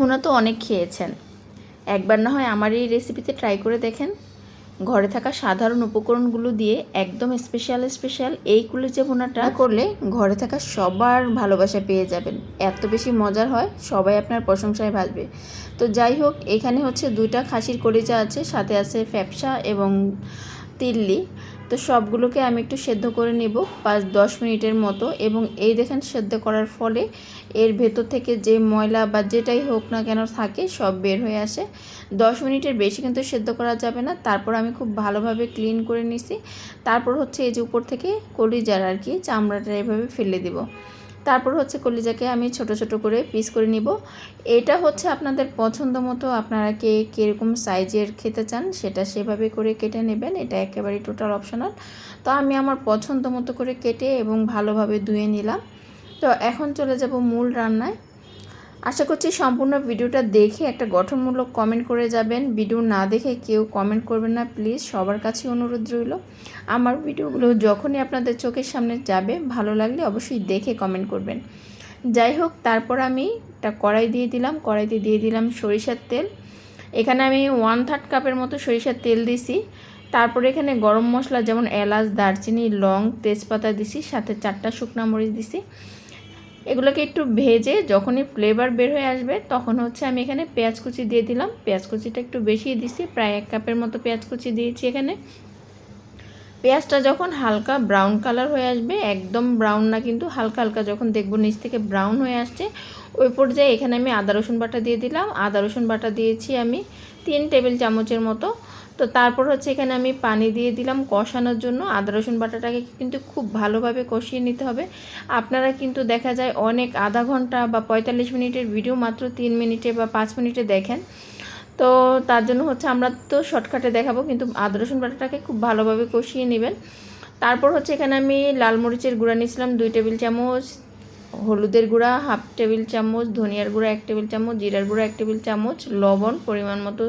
ভুনা তো অনেক খেয়েছেন। একবার না হয় আমার এই রেসিপিতে ট্রাই করে দেখেন। ঘরে থাকা সাধারণ উপকরণগুলো দিয়ে একদম স্পেশাল স্পেশাল এই কুলিচে ভুনাটা করলে ঘরে থাকা সবার ভালোবাসা পেয়ে যাবেন। এত বেশি মজার হয়, সবাই আপনার প্রশংসায় ভাসবে। তো যাই হোক, এখানে হচ্ছে দুইটা খাসির কলিজা আছে, সাথে আছে ফ্যাপসা এবং তিল্লি। তো সবগুলোকে আমি একটু সেদ্ধ করে নেব পাঁচ দশ মিনিটের মতো। এবং এই দেখেন সেদ্ধ করার ফলে এর ভেতর থেকে যে ময়লা বা যেটাই হোক না কেন থাকে, সব বের হয়ে আসে। দশ মিনিটের বেশি কিন্তু সেদ্ধ করা যাবে না। তারপর আমি খুব ভালোভাবে ক্লিন করে নিছি। তারপর হচ্ছে এই যে উপর থেকে কলিজার আর কি চামড়াটা এভাবে ফেলে দিব। তারপর হচ্ছে কলিজাকে আমি ছোট ছোট করে পিস করে নিব। এটা হচ্ছে আপনাদের পছন্দ মতো আপনারা কে কীরকম সাইজের খেতে চান সেটা সেভাবে করে কেটে নেবেন। এটা একেবারে টোটাল অপশনাল তো আমি আমার পছন্দ মতো করে কেটে এবং ভালোভাবে ধুয়ে নিলাম। তো এখন চলে যাব মূল রান্নায়। আশা করছি সম্পূর্ণ ভিডিওটা দেখে একটা গঠনমূলক কমেন্ট করে যাবেন। ভিডিও না দেখে কেউ কমেন্ট করবেন না প্লিজ সবার কাছে অনুরোধ রইল। আমার ভিডিওগুলো যখনই আপনাদের চোখের সামনে যাবে, ভালো লাগলে অবশ্যই দেখে কমেন্ট করবেন। যাই হোক, তারপর আমি একটা কড়াই দিয়ে দিলাম। কড়াইতে দিয়ে দিলাম সরিষার তেল। এখানে আমি ওয়ান থার্ড কাপের মতো সরিষার তেল দিছি। তারপরে এখানে গরম মশলা, যেমন এলাচ, দারচিনি, লং তেজপাতা দিছি। সাথে চারটা শুকনা মরিচ দিছি। এগুলোকে একটু ভেজে যখনই ফ্লেভার বের হয়ে আসবে, তখন হচ্ছে আমি এখানে পেঁয়াজ কুচি দিয়ে দিলাম। পেঁয়াজ কুচিটা একটু বেশি দিছি, প্রায় এক কাপের মতো পেঁয়াজ কুচি দিয়েছি এখানে। পেঁয়াজটা যখন হালকা ব্রাউন কালার হয়ে আসবে, একদম ব্রাউন না, কিন্তু হালকা হালকা যখন দেখব নিচ থেকে ব্রাউন হয়ে আসছে, ওই পর্যায়ে এখানে আমি আদা রসুন বাটা দিয়ে দিলাম। আদা রসুন বাটা দিয়েছি আমি তিন টেবিল চামচের মতো। তো তারপর হচ্ছে এখানে আমি পানি দিয়ে দিলাম কষানোর জন্য। আদা, রসুন বাটাটাকে কিন্তু খুব ভালোভাবে কষিয়ে নিতে হবে। আপনারা কিন্তু দেখা যায় অনেক আধা ঘণ্টা বা পঁয়তাল্লিশ মিনিটের ভিডিও মাত্র তিন মিনিটে বা পাঁচ মিনিটে দেখেন। তো তার জন্য হচ্ছে আমরা তো শর্টকাটে দেখাবো, কিন্তু আদা, রসুন বাটাটাকে খুব ভালোভাবে কষিয়ে নেবেন। তারপর হচ্ছে এখানে আমি লাল মরিচের গুঁড়া নিয়েছিলাম, দুই টেবিল চামচ হলুদের গুঁড়া, হাফ টেবিল চামচ ধনিয়ার গুঁড়া, এক টেবিল চামচ জিরার গুঁড়া, এক টেবিল চামচ লবণ, পরিমাণ মতো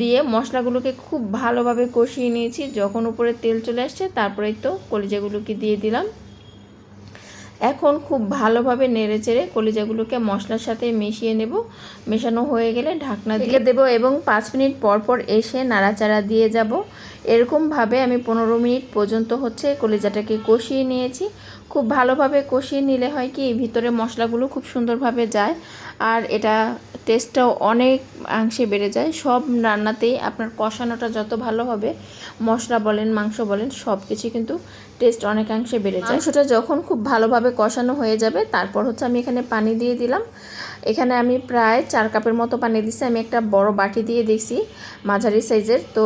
দিয়ে মশলাগুলোকে খুব ভালোভাবে কষিয়ে নিয়েছি। যখন উপরে তেল চলে আসছে, তারপরেই তো কলিজাগুলোকে দিয়ে দিলাম। এখন খুব ভালোভাবে নেড়ে চেড়ে কলিজাগুলোকে মশলার সাথে মিশিয়ে নেব। মেশানো হয়ে গেলে ঢাকনা দিয়ে দেব এবং পাঁচ মিনিট পর পর এসে নাড়াচাড়া দিয়ে যাব। এরকমভাবে আমি পনেরো মিনিট পর্যন্ত হচ্ছে কলিজাটাকে কষিয়ে নিয়েছি। খুব ভালোভাবে কষিয়ে নিলে হয় কি ভিতরে মশলাগুলো খুব সুন্দরভাবে যায়। আর এটা টেস্টটাও অনেক অংশে বেড়ে যায়। সব রান্নাতেই আপনার কষানোটা যত ভালো হবে, মশলা বলেন, মাংস বলেন, সব কিছু কিন্তু টেস্ট অনেকাংশে বেড়ে যায়। সেটা যখন খুব ভালোভাবে কষানো হয়ে যাবে, তারপর হচ্ছে আমি এখানে পানি দিয়ে দিলাম। এখানে আমি প্রায় চার কাপের মতো পানি দিচ্ছি আমি একটা বড় বাটি দিয়ে দিছি মাঝারি সাইজের। তো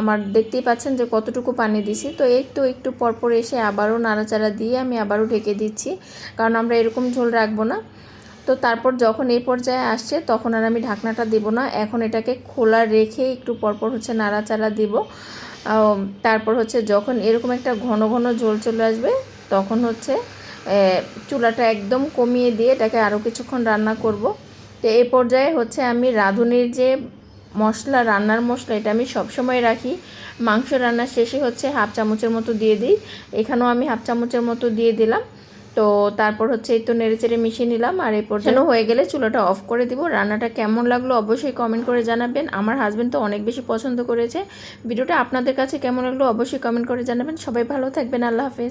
আমার দেখতেই পাচ্ছেন যে কতটুকু পানি দিছি। তো একটু একটু পরপর এসে আবারও নাড়াচাড়া দিয়ে আমি আবারও ঢেকে দিচ্ছি। কারণ আমরা এরকম ঝোল রাখব না। তো তারপর যখন এই পর্যায়ে আসছে, তখন আর আমি ঢাকনাটা দেব না। এখন এটাকে খোলা রেখে একটু পরপর হচ্ছে নাড়াচাড়া দিব। তারপর হচ্ছে যখন এরকম একটা ঘন ঘন ঝোল চলে আসবে, তখন হচ্ছে চুলাটা একদম কমিয়ে দিয়ে এটাকে আরও কিছুক্ষণ রান্না করব। তো এই পর্যায়ে হচ্ছে আমি রাঁধুনির যে মশলা রান্নার মশলা এটা আমি সবসময় রাখি। মাংস রান্নার শেষে হচ্ছে হাফ চামচের মতো দিয়ে দিই। এখানেও আমি হাফ চামচের মতো দিয়ে দিলাম। তো তারপর হচ্ছে এই তো নেড়ে চেড়ে মিশিয়ে নিলাম। আর এই পর্যন্ত হয়ে। গেলে চুলাটা অফ করে দিব। রান্নাটা কেমন লাগল অবশ্যই কমেন্ট করে জানাবেন। আমার হাজব্যান্ড তো অনেক বেশি পছন্দ করেছে। ভিডিওটা আপনাদের কাছে কেমন লাগল অবশ্যই কমেন্ট করে জানাবেন। সবাই ভালো থাকবেন। আল্লাহ হাফেজ।